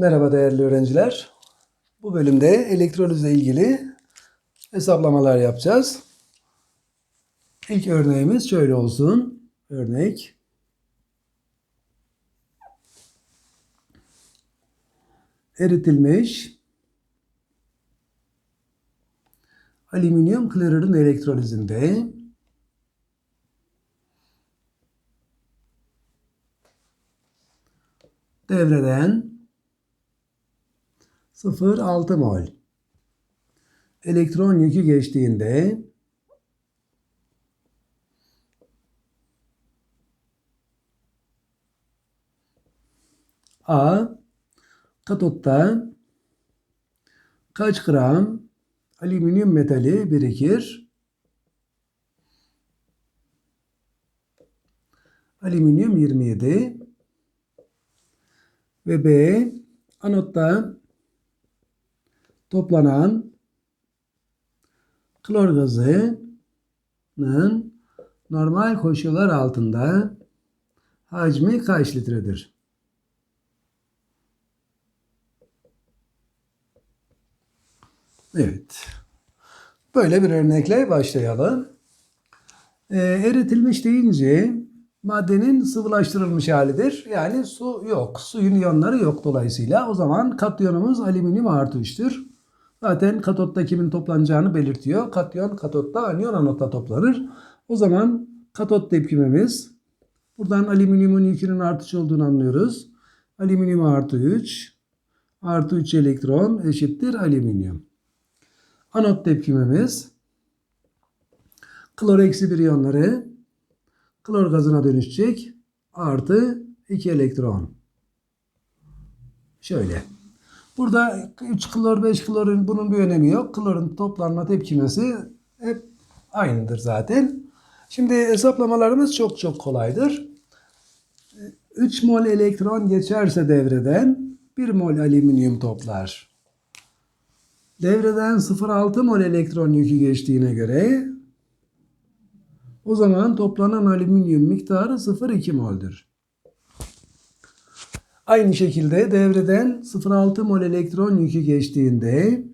Merhaba değerli öğrenciler. Bu bölümde elektrolizle ilgili hesaplamalar yapacağız. İlk örneğimiz şöyle olsun. Örnek. Eritilmiş alüminyum klorürün elektrolizinde devreden 0,6 mol elektron yükü geçtiğinde A katotta kaç gram alüminyum metali birikir? Alüminyum 27 ve B anotta toplanan klor gazının normal koşullar altında hacmi kaç litredir? Evet. Böyle bir örnekle başlayalım. Ee, eritilmiş deyince maddenin sıvılaştırılmış halidir. Yani su yok. Suyun iyonları yok dolayısıyla. O zaman katyonumuz alüminyum artı 3'tür. Zaten katotta kimin toplanacağını belirtiyor. Katyon katotta, anyon anotta toplanır. O zaman katot tepkimemiz buradan alüminyumun yükünün artış olduğunu anlıyoruz. Alüminyum artı 3 artı 3 elektron eşittir alüminyum. Anot tepkimemiz klor eksi bir iyonları klor gazına dönüşecek. Artı 2 elektron. Şöyle. Burada 3 klor 5 klorun bunun bir önemi yok. Klorun toplanma tepkimesi hep aynıdır zaten. Şimdi hesaplamalarımız çok çok kolaydır. 3 mol elektron geçerse devreden 1 mol alüminyum toplar. Devreden 0,6 mol elektron yükü geçtiğine göre o zaman toplanan alüminyum miktarı 0,2 mol'dür. Aynı şekilde devreden 0,6 mol elektron yükü geçtiğinde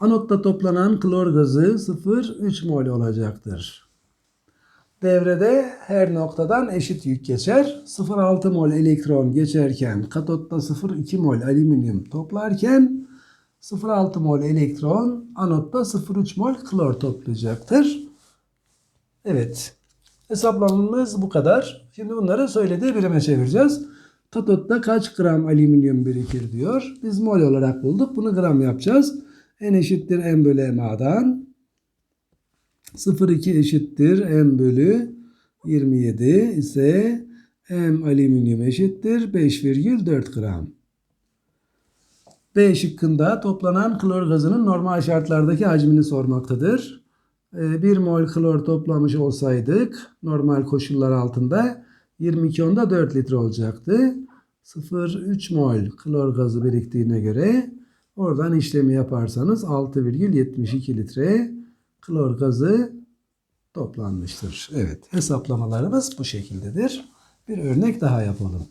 anotta toplanan klor gazı 0,3 mol olacaktır. Devrede her noktadan eşit yük geçer. 0,6 mol elektron geçerken katotta 0,2 mol alüminyum toplarken 0,6 mol elektron anotta 0,3 mol klor toplayacaktır. Evet. Hesaplamamız bu kadar. Şimdi bunları söylediği birime çevireceğiz. Katotta kaç gram alüminyum birikir diyor. Biz mol olarak bulduk. Bunu gram yapacağız. N eşittir M bölü MA'dan. 0,2 eşittir M bölü 27 ise M alüminyum eşittir 5,4 gram. B şıkkında toplanan klor gazının normal şartlardaki hacmini sormaktadır. 1 mol klor toplamış olsaydık normal koşullar altında 22 onda 4 litre olacaktı. 0,3 mol klor gazı biriktiğine göre oradan işlemi yaparsanız 6,72 litre klor gazı toplanmıştır. Evet hesaplamalarımız bu şekildedir. Bir örnek daha yapalım.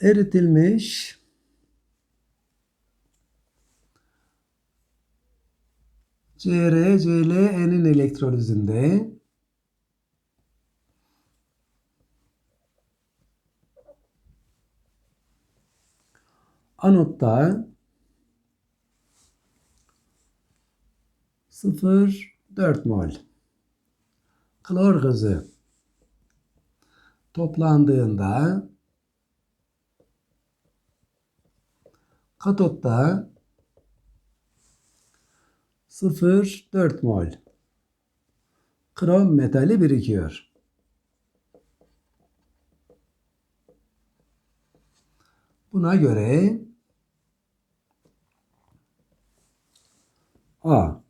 Eritilmiş. Cr, Cl, N'in elektrolizinde. Anotta 0,4 mol. Klor gazı toplandığında katotta 0,4 mol krom metali birikiyor. Buna göre A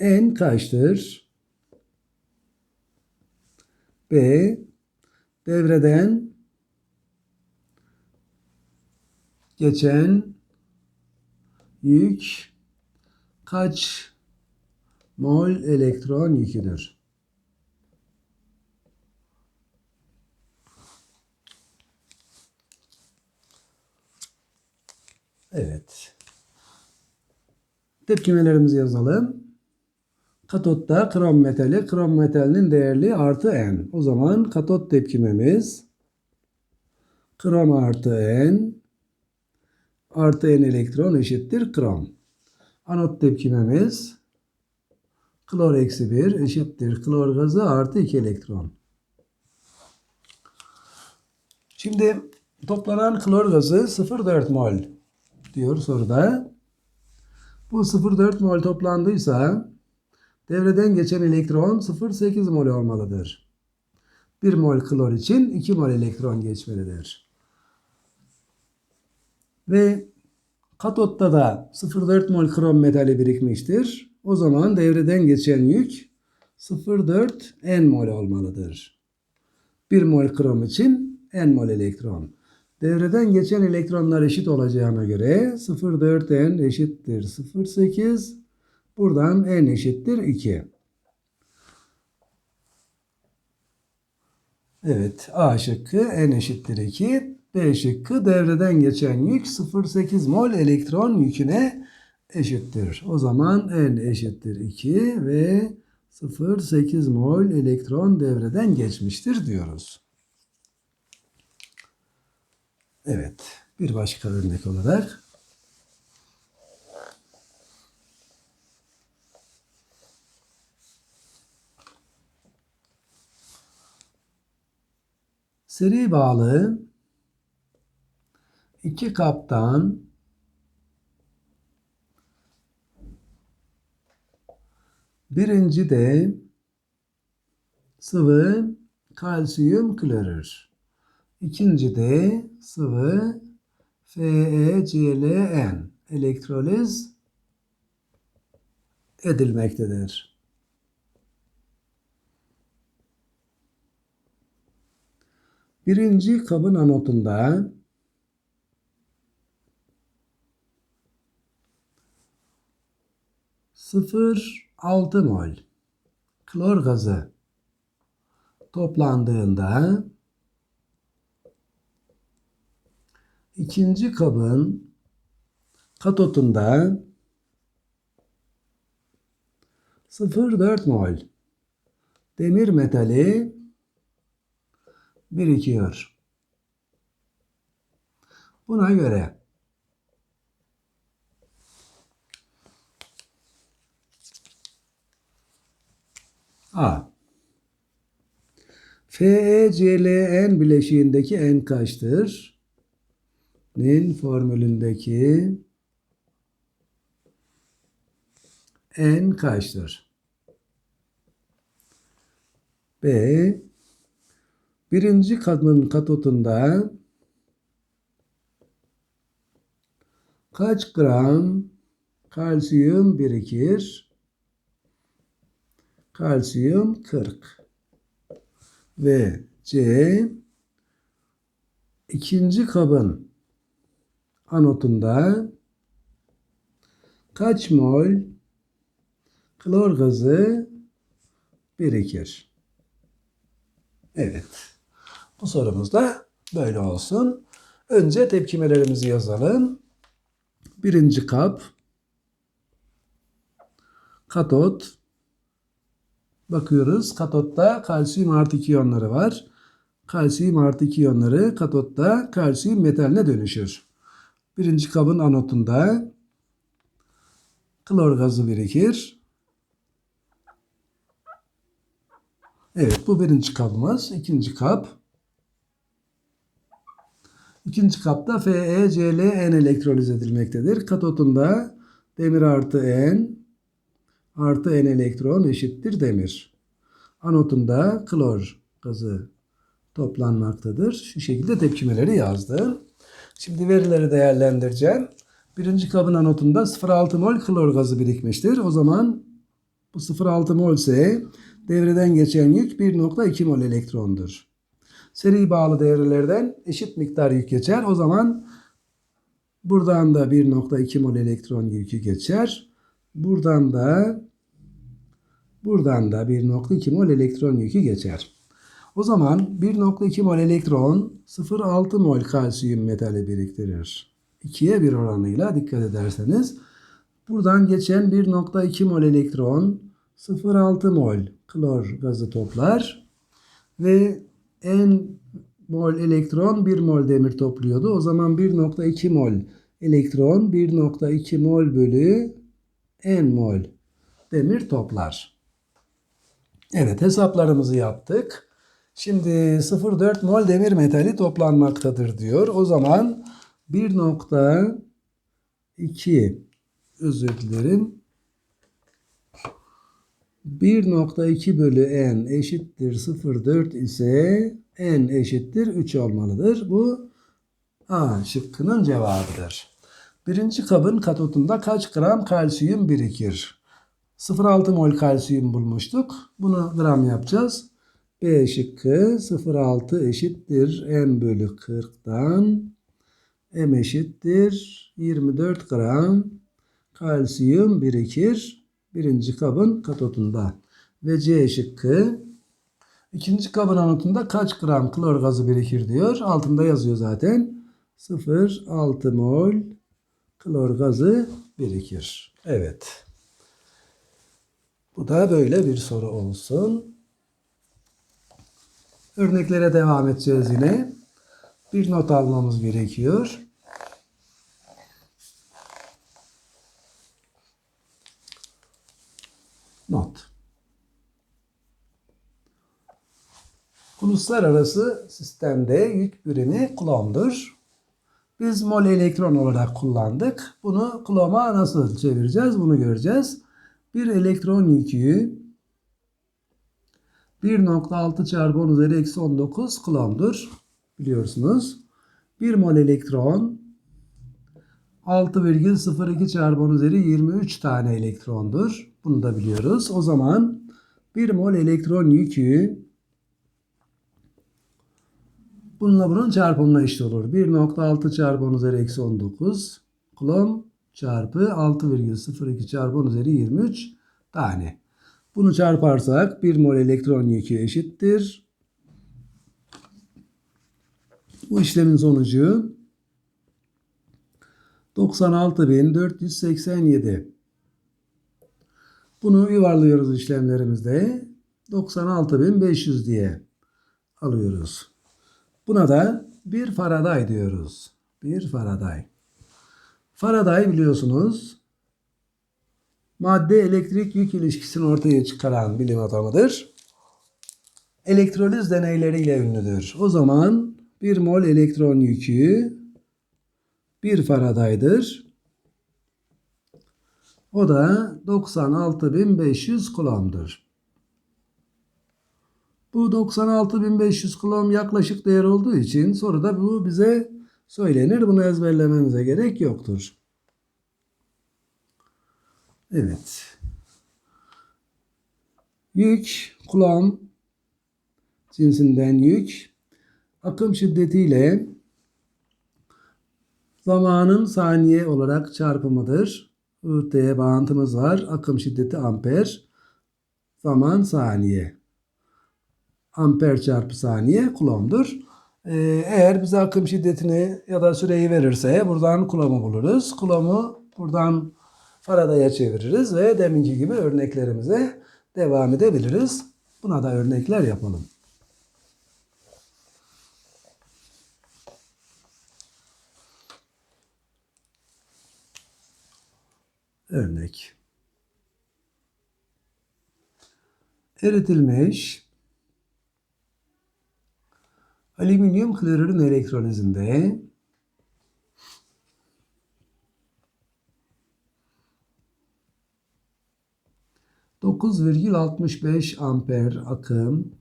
N kaçtır? B devreden geçen yük kaç mol elektron yüküdür? Evet. Tepkimelerimizi yazalım. Katotta krom metali, krom metalinin değerli artı n. O zaman katot tepkimemiz krom artı n artı n elektron eşittir krom. Anot tepkimemiz klor eksi 1 eşittir klor gazı artı 2 elektron. Şimdi toplanan klor gazı 0,4 mol diyor soruda. Bu 0,4 mol toplandıysa devreden geçen elektron 0,8 mol olmalıdır. 1 mol klor için 2 mol elektron geçmelidir. Ve katotta da 0,4 mol krom metali birikmiştir. O zaman devreden geçen yük 0,4 n mol olmalıdır. 1 mol krom için n mol elektron. Devreden geçen elektronlar eşit olacağına göre 0,4 n eşittir 0,8 buradan n eşittir 2. Evet A şıkkı n eşittir 2. D şıkkı devreden geçen yük 0,8 mol elektron yüküne eşittir. O zaman L eşittir 2 ve 0,8 mol elektron devreden geçmiştir diyoruz. Evet, bir başka örnek olarak Seri bağlığın 2 kaptan birinci de sıvı kalsiyum klorür. İkinci de sıvı FeClN elektroliz edilmektedir. Birinci kabın anotunda sıfır altı mol klor gazı toplandığında ikinci kabın katotunda 0,4 mol demir metali birikiyor. Buna göre A FeClN bileşiğindeki N kaçtır? N'in formülündeki N kaçtır? B birinci kadının katotunda kaç gram kalsiyum birikir? Kalsiyum 40 ve C ikinci kabın anotunda kaç mol klor gazı birikir? Evet. Bu sorumuz da böyle olsun. Önce tepkimelerimizi yazalım. Birinci kap katot bakıyoruz. Katotta kalsiyum artı 2 iyonları var. Kalsiyum artı 2 iyonları katotta kalsiyum metaline dönüşür. Birinci kabın anotunda klor gazı birikir. Evet bu birinci kabımız. İkinci kap. İkinci kapta FeClN elektroliz edilmektedir. Katotunda demir artı N artı N elektron eşittir demir. Anotunda klor gazı toplanmaktadır. Şu şekilde tepkimeleri yazdım. Şimdi verileri değerlendireceğim. Birinci kabın anotunda 0,6 mol klor gazı birikmiştir. O zaman bu 0,6 mol ise devreden geçen yük 1,2 mol elektrondur. Seri bağlı devrelerden eşit miktar yük geçer. O zaman Buradan da 1.2 mol elektron yükü geçer. Buradan da buradan da 1.2 mol elektron yükü geçer. O zaman 1.2 mol elektron 0.6 mol kalsiyum metali biriktirir. 2'ye 1 oranıyla dikkat ederseniz buradan geçen 1.2 mol elektron 0.6 mol klor gazı toplar ve en mol elektron 1 mol demir topluyordu. O zaman 1.2 mol elektron 1.2 mol bölü n mol demir toplar. Evet hesaplarımızı yaptık. Şimdi 0.4 mol demir metali toplanmaktadır diyor. O zaman 1.2 özür dilerim. 1.2 bölü n eşittir 0.4 ise n eşittir 3 olmalıdır. Bu A şıkkının cevabıdır. Birinci kabın katotunda kaç gram kalsiyum birikir? 0.6 mol kalsiyum bulmuştuk. Bunu gram yapacağız. B şıkkı 0.6 eşittir n bölü 40'dan m eşittir 24 gram kalsiyum birikir. Birinci kabın katotunda. Ve C şıkkı ikinci kabın anotunda kaç gram klor gazı birikir diyor. Altında yazıyor zaten. 0,6 mol klor gazı birikir. Evet. Bu da böyle bir soru olsun. Örneklere devam edeceğiz yine. Bir not almamız gerekiyor. Not. Uluslararası sistemde yük birimi kulomdur. Biz mol elektron olarak kullandık. Bunu kuloma nasıl çevireceğiz bunu göreceğiz. Bir elektron yükü 1.6 çarpı 10 üzeri eksi 19 kulomdur. Biliyorsunuz. 1 mol elektron 6,02 çarpı 10 üzeri 23 tane elektrondur. Bunu da biliyoruz. O zaman 1 mol elektron yükü bununla bunun çarpımına eşit olur. 1.6 çarpı 10 üzeri eksi 19 kulom çarpı 6,02 çarpı 10 üzeri 23 tane. Bunu çarparsak 1 mol elektron yükü eşittir. Bu işlemin sonucu 96.487. Bunu yuvarlıyoruz işlemlerimizde. 96.500 diye alıyoruz. Buna da bir Faraday diyoruz. Bir Faraday. Faraday biliyorsunuz madde elektrik yük ilişkisini ortaya çıkaran bilim adamıdır. Elektroliz deneyleriyle ünlüdür. O zaman 1 mol elektron yükü 1 Faraday'dır. O da 96.500 kulomdur. Bu 96.500 kulom yaklaşık değer olduğu için soruda bu bize söylenir. Bunu ezberlememize gerek yoktur. Evet. Yük, kulom cinsinden yük akım şiddetiyle zamanın saniye olarak çarpımıdır. IT'ye bağıntımız var. Akım şiddeti amper. Zaman saniye. Amper çarpı saniye kulomdur. Ee, eğer bize akım şiddetini ya da süreyi verirse buradan kulomu buluruz. Kulomu buradan Faraday'a çeviririz ve deminki gibi örneklerimize devam edebiliriz. Buna da örnekler yapalım. Örnek. Eritilmiş alüminyum klorürün elektrolizinde 9,65 amper akım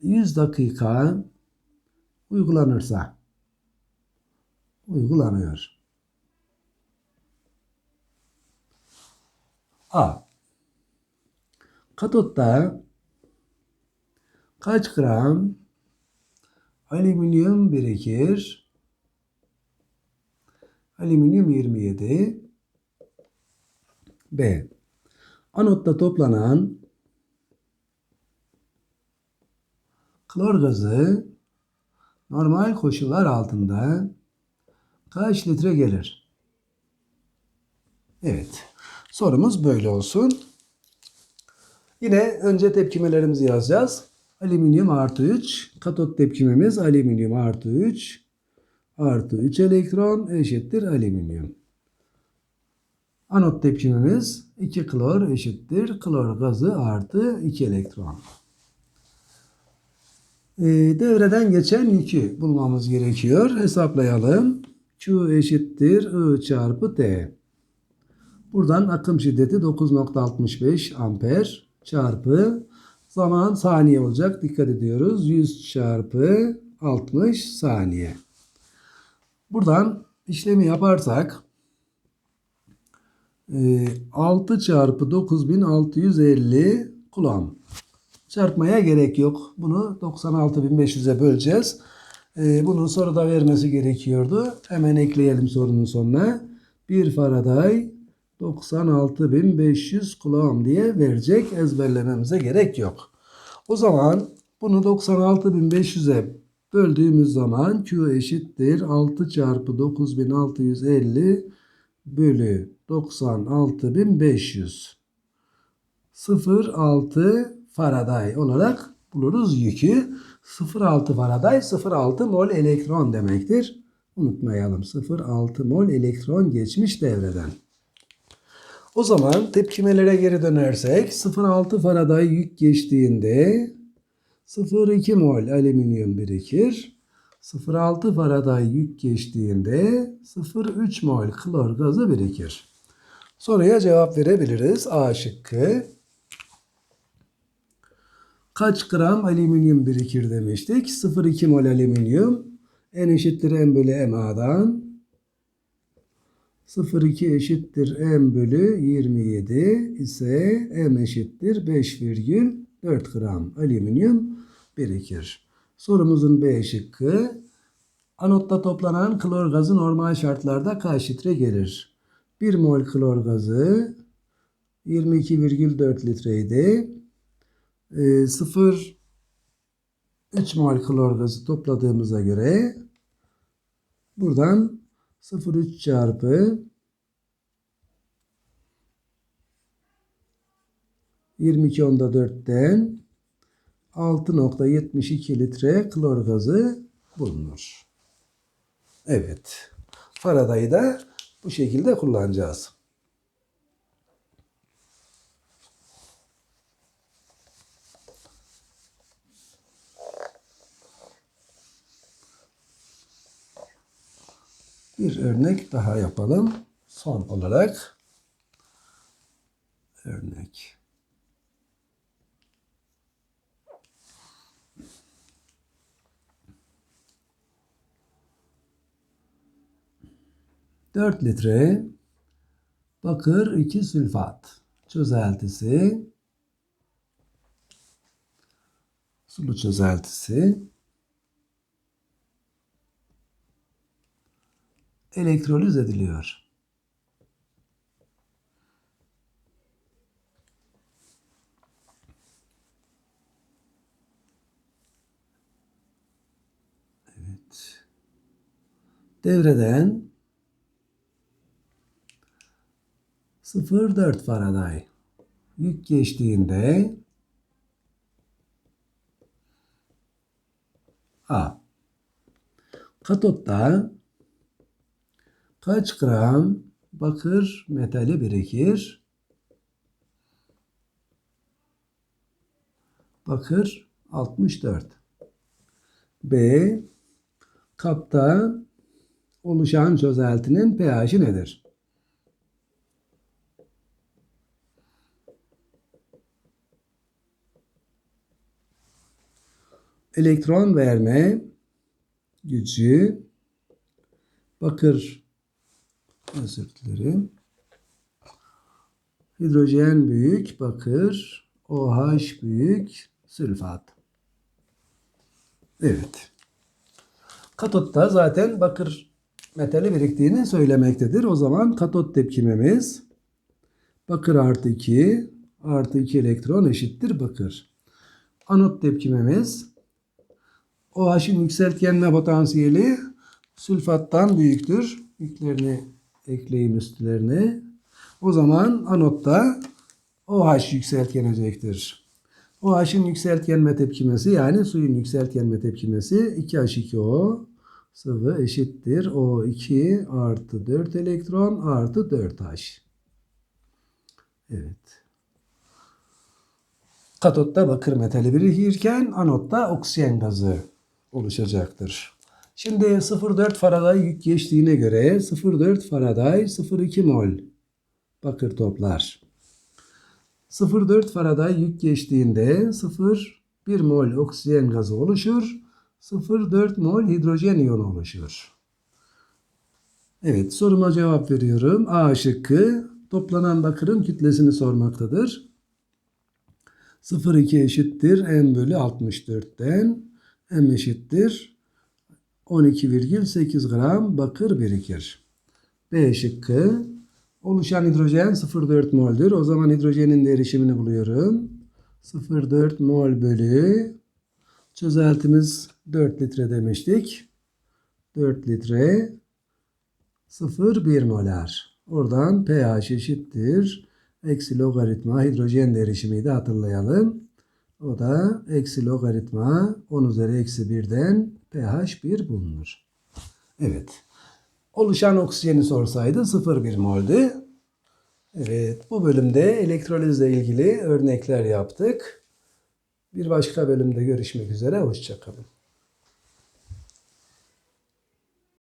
100 dakika uygulanırsa uygulanıyor. A. Katotta kaç gram Alüminyum birikir. Alüminyum 27. B. Anotta toplanan klor gazı normal koşullar altında kaç litre gelir? Evet. Sorumuz böyle olsun. Yine önce tepkimelerimizi yazacağız. Alüminyum artı 3. Katot tepkimemiz alüminyum artı 3. Artı 3 elektron eşittir alüminyum. Anot tepkimimiz 2 klor eşittir klor gazı artı 2 elektron. Ee, devreden geçen yükü bulmamız gerekiyor. Hesaplayalım. Q eşittir I çarpı T. Buradan akım şiddeti 9.65 amper çarpı zaman saniye olacak. Dikkat ediyoruz. 100 çarpı 60 saniye. Buradan işlemi yaparsak e, 6 çarpı 9650 kulağım. Çarpmaya gerek yok. Bunu 96.500'e böleceğiz. E, Bunun soruda vermesi gerekiyordu. Hemen ekleyelim sorunun sonuna. 1 Faraday 96.500 kulağım diye verecek. Ezberlememize gerek yok. O zaman bunu 96.500'e böldüğümüz zaman Q eşittir 6 çarpı 9650 bölü 96.500 0.6 Faraday olarak buluruz yükü. 0.6 Faraday 0.6 mol elektron demektir. Unutmayalım 0.6 mol elektron geçmiş devreden. O zaman tepkimelere geri dönersek 0.6 Faraday yük geçtiğinde 0.2 mol alüminyum birikir. 0.6 Faraday yük geçtiğinde 0.3 mol klor gazı birikir. Soruya cevap verebiliriz. A şıkkı. Kaç gram alüminyum birikir demiştik. 0.2 mol alüminyum. N eşittir M bölü MA'dan 0,2 eşittir m bölü 27 ise m eşittir 5,4 gram alüminyum birikir. Sorumuzun B şıkkı anotta toplanan klor gazı normal şartlarda kaç litre gelir? 1 mol klor gazı 22,4 litreydi. E, 0 3 mol klor gazı topladığımıza göre buradan 0,3 çarpı 22 onda 4'ten 6.72 litre klor gazı bulunur. Evet. Faradayı da bu şekilde kullanacağız. Bir örnek daha yapalım. Son olarak örnek. Dört litre bakır 2 sülfat çözeltisi sulu çözeltisi elektroliz ediliyor. Evet. Devreden 0,4 Faraday yük geçtiğinde A. Katotta kaç gram bakır metali birikir? Bakır 64. B. Kapta oluşan çözeltinin pH'i nedir? Elektron verme gücü bakır özür dilerim. Hidrojen büyük bakır, OH büyük sülfat. Evet. Katotta zaten bakır metali biriktiğini söylemektedir. O zaman katot tepkimemiz bakır artı 2 artı 2 elektron eşittir bakır. Anot tepkimemiz OH'ın yükseltgenme potansiyeli sülfattan büyüktür. Yüklerini ekleyeyim üstlerine. O zaman anotta OH yükseltgenecektir. OH'ın yükseltgenme tepkimesi yani suyun yükseltgenme tepkimesi 2H2O sıvı eşittir O2 artı 4 elektron artı 4H. Evet. Katotta bakır metali birikirken anotta oksijen gazı oluşacaktır. Şimdi 0,4 Faraday yük geçtiğine göre 0,4 Faraday 0,2 mol bakır toplar. 0,4 Faraday yük geçtiğinde 0,1 mol oksijen gazı oluşur. 0,4 mol hidrojen iyonu oluşur. Evet soruma cevap veriyorum. A şıkkı toplanan bakırın kütlesini sormaktadır. 0,2 eşittir m bölü 64'ten m eşittir 12,8 gram bakır birikir. B şıkkı oluşan hidrojen 0,4 mol'dür. O zaman hidrojenin de buluyorum. 0,4 mol bölü çözeltimiz 4 litre demiştik. 4 litre 0,1 molar. Oradan pH eşittir. Eksi logaritma hidrojen derişimiydi hatırlayalım. O da eksi logaritma 10 üzeri eksi 1'den pH 1 bulunur. Evet. Oluşan oksijeni sorsaydı 0,1 moldü. Evet bu bölümde elektrolizle ilgili örnekler yaptık. Bir başka bölümde görüşmek üzere. Hoşçakalın.